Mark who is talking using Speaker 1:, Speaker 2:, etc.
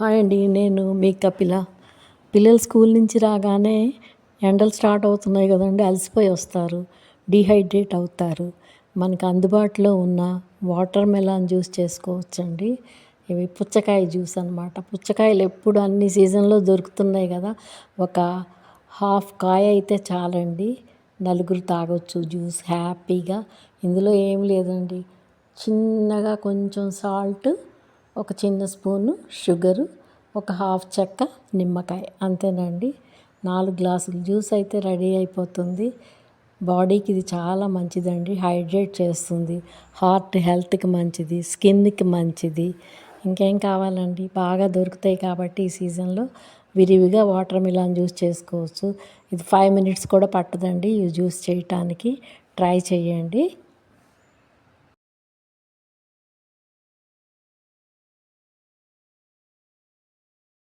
Speaker 1: Hi అండి నేను మీ కపిల పిల్లలు స్కూల్ నుంచి రాగానే ఎండలు స్టార్ట్ అవుతున్నాయి కదండి అలసిపోయి వస్తారు డిహైడ్రేట్ అవుతారు. మనకు అందుబాటులో ఉన్న వాటర్ మెలాన్ జ్యూస్ చేసుకోవచ్చండి. ఇవి పుచ్చకాయ జ్యూస్ అనమాట పుచ్చకాయలు ఎప్పుడు అన్ని సీజన్లో దొరుకుతున్నాయి కదా ఒక హాఫ్ కాయ అయితే చాలండి. నలుగురు తాగొచ్చు జ్యూస్ హ్యాపీగా. ఇందులో ఏం లేదండి చిన్నగా కొంచెం సాల్ట్ ఒక చిన్న స్పూను షుగరు ఒక హాఫ్ చెక్క నిమ్మకాయ. అంతేనండి. నాలుగు గ్లాసులు జ్యూస్ అయితే రెడీ అయిపోతుంది. బాడీకి ఇది చాలా మంచిదండి. హైడ్రేట్ చేస్తుంది. హార్ట్ హెల్త్కి మంచిది. స్కిన్కి మంచిది. ఇంకేం కావాలండి? బాగా దొరుకుతాయి కాబట్టి ఈ సీజన్లో విరివిగా వాటర్ మిలాన్ జ్యూస్ చేసుకోవచ్చు. ఇది ఫైవ్ మినిట్స్ కూడా పట్టదండి ఈ జ్యూస్ చేయటానికి. ట్రై చేయండి.